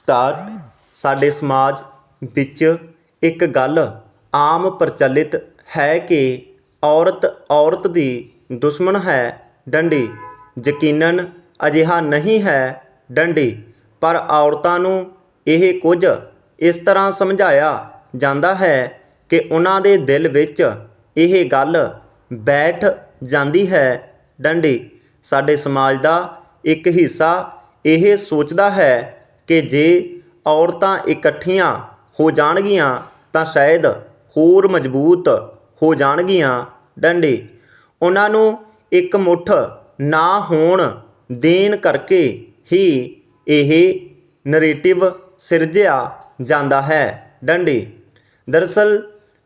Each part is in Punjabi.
ਸਟਾਰ, ਸਾਡੇ ਸਮਾਜ ਵਿੱਚ ਇੱਕ ਗੱਲ ਆਮ ਪ੍ਰਚਲਿਤ ਹੈ ਕਿ ਔਰਤ ਔਰਤ ਦੀ ਦੁਸ਼ਮਣ ਹੈ ਡੰਡੀ। ਯਕੀਨਨ ਅਜਿਹਾ ਨਹੀਂ ਹੈ ਡੰਡੀ, ਪਰ ਔਰਤਾਂ ਨੂੰ ਇਹ ਕੁਝ ਇਸ ਤਰ੍ਹਾਂ ਸਮਝਾਇਆ ਜਾਂਦਾ ਹੈ ਕਿ ਉਹਨਾਂ ਦੇ ਦਿਲ ਵਿੱਚ ਇਹ ਗੱਲ ਬੈਠ ਜਾਂਦੀ ਹੈ, ਡੰਡੀ। ਸਾਡੇ ਸਮਾਜ ਦਾ ਇੱਕ ਹਿੱਸਾ ਇਹ ਸੋਚਦਾ ਹੈ ਕਿ ਜੇ ਔਰਤਾਂ ਇਕੱਠੀਆਂ ਹੋ ਜਾਣਗੀਆਂ ਤਾਂ ਸ਼ਾਇਦ ਹੋਰ ਮਜ਼ਬੂਤ ਹੋ ਜਾਣਗੀਆਂ ਡੰਡੇ। ਉਹਨਾਂ ਨੂੰ ਇੱਕ ਮੁੱਠ ਨਾ ਹੋਣ ਦੇਣ ਕਰਕੇ ਹੀ ਇਹ ਨਰੇਟਿਵ ਸਿਰਜਿਆ ਜਾਂਦਾ ਹੈ ਡੰਡੇ। ਦਰਅਸਲ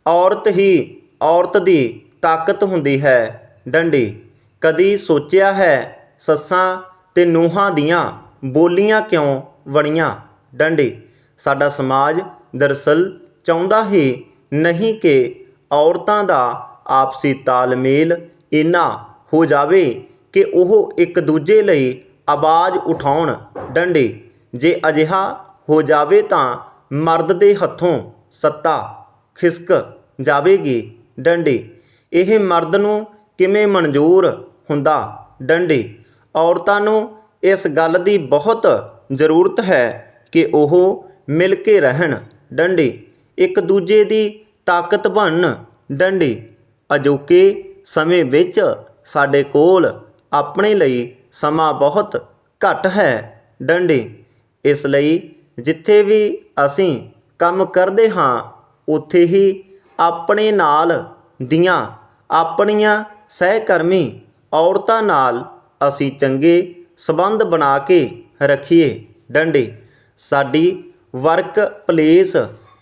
ਔਰਤ ਹੀ ਔਰਤ ਦੀ ਤਾਕਤ ਹੁੰਦੀ ਹੈ ਡੰਡੇ। ਕਦੀ ਸੋਚਿਆ ਹੈ, ਸੱਸਾਂ ਤੇ ਨੂੰਹਾਂ ਦੀਆਂ ਬੋਲੀਆਂ ਕਿਉਂ ਬਣੀਆਂ ਡੰਡੇ। ਸਾਡਾ ਸਮਾਜ ਦਰਅਸਲ ਚਾਹੁੰਦਾ ਹੀ ਨਹੀਂ ਕਿ ਔਰਤਾਂ ਦਾ ਆਪਸੀ ਤਾਲਮੇਲ ਇੰਨਾ ਹੋ ਜਾਵੇ ਕਿ ਉਹ ਇੱਕ ਦੂਜੇ ਲਈ ਆਵਾਜ਼ ਉਠਾਉਣ। ਡੰਡੇ। ਜੇ ਅਜਿਹਾ ਹੋ ਜਾਵੇ ਤਾਂ ਮਰਦ ਦੇ ਹੱਥੋਂ ਸੱਤਾ ਖਿਸਕ ਜਾਵੇਗੀ। ਡੰਡੇ। ਇਹ ਮਰਦ ਨੂੰ ਕਿਵੇਂ ਮਨਜ਼ੂਰ ਹੁੰਦਾ? ਡੰਡੇ। ਔਰਤਾਂ ਨੂੰ ਇਸ ਗੱਲ ਦੀ ਬਹੁਤ ਜ਼ਰੂਰਤ ਹੈ ਕਿ ਉਹ ਮਿਲ ਕੇ ਰਹਿਣ। ਡੰਡੇ, ਇੱਕ ਦੂਜੇ ਦੀ ਤਾਕਤ ਬਣਨ ਡੰਡੇ, ਅਜੋਕੇ ਸਮੇਂ ਵਿੱਚ ਸਾਡੇ ਕੋਲ ਆਪਣੇ ਲਈ ਸਮਾਂ ਬਹੁਤ ਘੱਟ ਹੈ। ਡੰਡੇ, ਇਸ ਲਈ ਜਿੱਥੇ ਵੀ ਅਸੀਂ ਕੰਮ ਕਰਦੇ ਹਾਂ, ਉੱਥੇ ਹੀ ਆਪਣੇ ਨਾਲ ਦੀਆਂ ਆਪਣੀਆਂ ਸਹਿਕਰਮੀ ਔਰਤਾਂ ਨਾਲ ਅਸੀਂ ਚੰਗੇ ਸਬੰਧ ਬਣਾ ਕੇ ਰੱਖੀਏ। ਡੰਡੇ, ਸਾਡੀ ਵਰਕ ਪਲੇਸ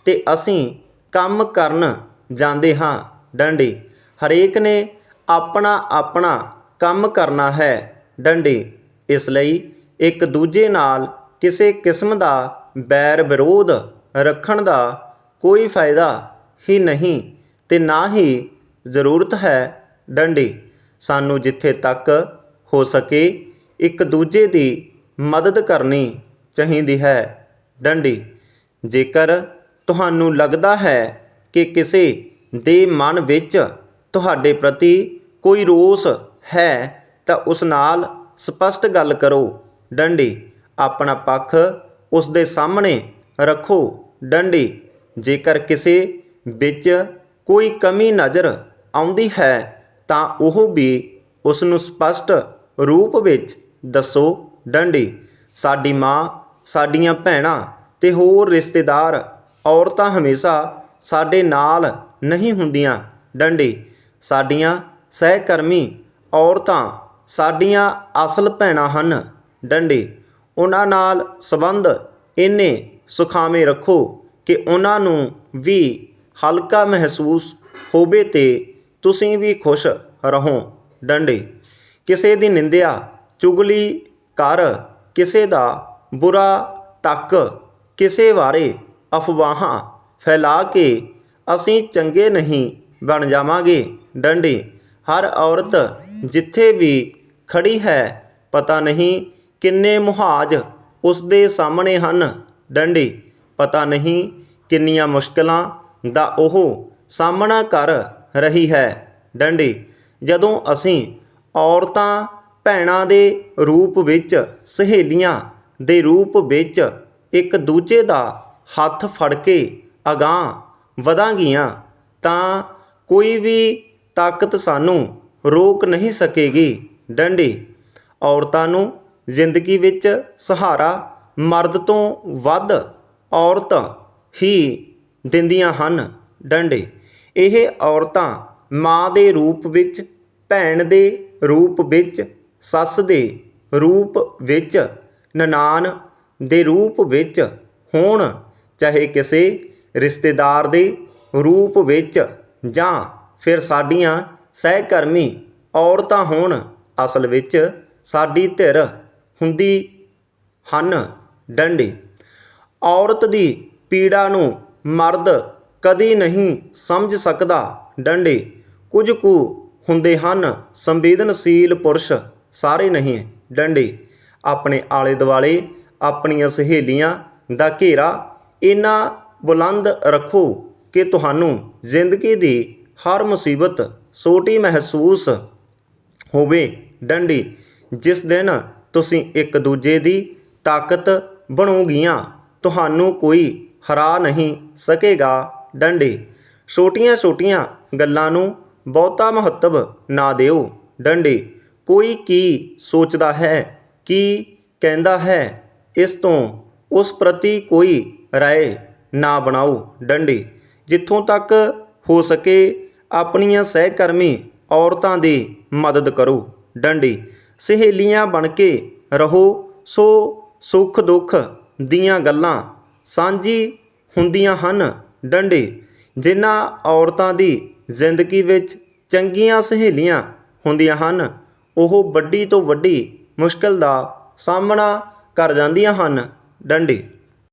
ਤੇ ਅਸੀਂ ਕੰਮ ਕਰਨ ਜਾਂਦੇ ਹਾਂ। ਡੰਡੇ, ਹਰੇਕ ਨੇ ਆਪਣਾ ਆਪਣਾ ਕੰਮ ਕਰਨਾ ਹੈ। ਡੰਡੇ, ਇਸ ਲਈ ਇੱਕ ਦੂਜੇ ਨਾਲ ਕਿਸੇ ਕਿਸਮ ਦਾ ਬੈਰ ਵਿਰੋਧ ਰੱਖਣ ਦਾ ਕੋਈ ਫਾਇਦਾ ਹੀ ਨਹੀਂ ਤੇ ਨਾ ਹੀ ਜ਼ਰੂਰਤ ਹੈ। ਡੰਡੇ, ਸਾਨੂੰ ਜਿੱਥੇ ਤੱਕ ਹੋ ਸਕੇ ਇੱਕ ਦੂਜੇ ਦੀ ਮਦਦ ਕਰਨੀ ਚਾਹੀਦੀ ਹੈ। ਡੰਡੀ, ਜੇਕਰ ਤੁਹਾਨੂੰ ਲੱਗਦਾ ਹੈ ਕਿ ਕਿਸੇ ਦੇ ਮਨ ਵਿੱਚ ਤੁਹਾਡੇ ਪ੍ਰਤੀ ਕੋਈ ਰੋਸ ਹੈ, ਤਾਂ ਉਸ ਨਾਲ ਸਪਸ਼ਟ ਗੱਲ ਕਰੋ। ਡੰਡੀ, ਆਪਣਾ ਪੱਖ ਉਸ ਦੇ ਸਾਹਮਣੇ ਰੱਖੋ। ਡੰਡੀ, ਜੇਕਰ ਕਿਸੇ ਵਿੱਚ ਕੋਈ ਕਮੀ ਨਜ਼ਰ ਆਉਂਦੀ ਹੈ, ਤਾਂ ਉਹ ਵੀ ਉਸ ਨੂੰ ਸਪਸ਼ਟ ਰੂਪ ਵਿੱਚ ਦੱਸੋ। ਡੰਡੀ, ਸਾਡੀ ਮਾਂ, ਸਾਡੀਆਂ ਭੈਣਾਂ ਤੇ ਹੋਰ ਰਿਸ਼ਤੇਦਾਰ, ਔਰਤਾਂ ਹਮੇਸ਼ਾ ਸਾਡੇ ਨਾਲ ਨਹੀਂ ਹੁੰਦੀਆਂ। ਡੰਡੀ, ਸਾਡੀਆਂ ਸਹਿਕਰਮੀ ਔਰਤਾਂ ਸਾਡੀਆਂ ਅਸਲ ਭੈਣਾਂ ਹਨ। ਡੰਡੀ, ਉਹਨਾਂ ਨਾਲ ਸੰਬੰਧ ਇੰਨੇ ਸੁਖਾਵੇਂ ਰੱਖੋ ਕਿ ਉਹਨਾਂ ਨੂੰ ਵੀ ਹਲਕਾ ਮਹਿਸੂਸ ਹੋਵੇ ਤੇ ਤੁਸੀਂ ਵੀ ਖੁਸ਼ ਰਹੋ। ਡੰਡੇ, ਕਿਸੇ ਦੀ ਨਿੰਦਿਆ, ਚੁਗਲੀ ਕਰ ਕਿਸੇ ਦਾ ਬੁਰਾ ਤੱਕ ਕਿਸੇ ਬਾਰੇ ਅਫਵਾਹਾਂ ਫੈਲਾ ਕੇ ਅਸੀਂ ਚੰਗੇ ਨਹੀਂ ਬਣ ਜਾਵਾਂਗੇ। ਡੰਡੀ, ਹਰ ਔਰਤ ਜਿੱਥੇ ਵੀ ਖੜੀ ਹੈ, ਪਤਾ ਨਹੀਂ ਕਿੰਨੇ ਮੁਹਾਜ ਉਸ ਦੇ ਸਾਹਮਣੇ ਹਨ। ਡੰਡੀ, ਪਤਾ ਨਹੀਂ ਕਿੰਨੀਆਂ ਮੁਸ਼ਕਲਾਂ ਦਾ ਉਹ ਸਾਹਮਣਾ ਕਰ ਰਹੀ ਹੈ। ਡੰਡੀ, ਜਦੋਂ ਅਸੀਂ ਔਰਤਾਂ ਭੈਣਾਂ ਦੇ ਰੂਪ ਵਿੱਚ, ਸਹੇਲੀਆਂ ਦੇ ਰੂਪ ਵਿੱਚ ਇੱਕ ਦੂਜੇ ਦਾ ਹੱਥ ਫੜ ਕੇ ਅਗਾਂਹ ਵਧਾਂਗੀਆਂ, ਤਾਂ ਕੋਈ ਵੀ ਤਾਕਤ ਸਾਨੂੰ ਰੋਕ ਨਹੀਂ ਸਕੇਗੀ। ਡੰਡੀ, ਔਰਤਾਂ ਨੂੰ ਜ਼ਿੰਦਗੀ ਵਿੱਚ ਸਹਾਰਾ, ਮਰਦ ਤੋਂ ਵੱਧ ਔਰਤ ਹੀ ਦਿੰਦੀਆਂ ਹਨ। ਡੰਡੇ, ਇਹ ਔਰਤਾਂ ਮਾਂ ਦੇ ਰੂਪ ਵਿੱਚ, ਭੈਣ ਦੇ ਰੂਪ ਵਿੱਚ ਸੱਸ ਦੇ ਰੂਪ ਵਿੱਚ, ਨਨਾਣ ਦੇ ਰੂਪ ਵਿੱਚ ਹੋਣ, ਚਾਹੇ ਕਿਸੇ ਰਿਸ਼ਤੇਦਾਰ ਦੇ ਰੂਪ ਵਿੱਚ ਜਾਂ ਫਿਰ ਸਾਡੀਆਂ ਸਹਿਕਰਮੀ ਔਰਤਾਂ ਹੋਣ, ਅਸਲ ਵਿੱਚ ਸਾਡੀ ਧਿਰ ਹੁੰਦੀ ਹਨ ਡੰਡੇ। ਔਰਤ ਦੀ ਪੀੜਾ ਨੂੰ ਮਰਦ ਕਦੀ ਨਹੀਂ ਸਮਝ ਸਕਦਾ। ਡੰਡੇ ਕੁਝ ਕੁ ਹੁੰਦੇ ਹਨ। ਸੰਵੇਦਨਸ਼ੀਲ ਪੁਰਸ਼ ਸਾਰੇ ਨਹੀਂ ਡੰਡੇ, ਆਪਣੇ ਆਲੇ ਦੁਆਲੇ ਆਪਣੀਆਂ ਸਹੇਲੀਆਂ ਦਾ ਘੇਰਾ ਇੰਨਾ ਬੁਲੰਦ ਰੱਖੋ ਕਿ ਤੁਹਾਨੂੰ ਜ਼ਿੰਦਗੀ ਦੀ ਹਰ ਮੁਸੀਬਤ ਛੋਟੀ ਮਹਿਸੂਸ ਹੋਵੇ। ਡੰਡੀ, ਜਿਸ ਦਿਨ ਤੁਸੀਂ ਇੱਕ ਦੂਜੇ ਦੀ ਤਾਕਤ ਬਣੋਗੀਆਂ, ਤੁਹਾਨੂੰ ਕੋਈ ਹਰਾ ਨਹੀਂ ਸਕੇਗਾ। ਡੰਡੇ ਛੋਟੀਆਂ ਛੋਟੀਆਂ ਗੱਲਾਂ ਨੂੰ ਬਹੁਤਾ ਮਹੱਤਵ ਨਾ ਦਿਓ। ਡੰਡੀ ਕੋਈ ਕੀ ਸੋਚਦਾ ਹੈ, ਕੀ ਕਹਿੰਦਾ ਹੈ, ਇਸ ਤੋਂ ਉਸ ਪ੍ਰਤੀ ਕੋਈ ਰਾਏ ਨਾ ਬਣਾਓ, ਡੰਡੀ। ਜਿੱਥੋਂ ਤੱਕ ਹੋ ਸਕੇ, ਆਪਣੀਆਂ ਸਹਿਕਰਮੀ ਔਰਤਾਂ ਦੀ ਮਦਦ ਕਰੋ, ਡੰਡੀ। ਸਹੇਲੀਆਂ ਬਣ ਕੇ ਰਹੋ, ਸੋ ਸੁੱਖ ਦੁੱਖ ਦੀਆਂ ਗੱਲਾਂ ਸਾਂਝੀ ਹੁੰਦੀਆਂ ਹਨ, ਡੰਡੀ। ਜਿਨ੍ਹਾਂ ਔਰਤਾਂ ਦੀ ਜ਼ਿੰਦਗੀ ਵਿੱਚ ਚੰਗੀਆਂ ਸਹੇਲੀਆਂ ਹੁੰਦੀਆਂ ਹਨ ਉਹ ਵੱਡੀ ਤੋਂ ਵੱਡੀ ਮੁਸ਼ਕਲ ਦਾ ਸਾਹਮਣਾ ਕਰ ਜਾਂਦੀਆਂ ਹਨ। ਡੰਡੀ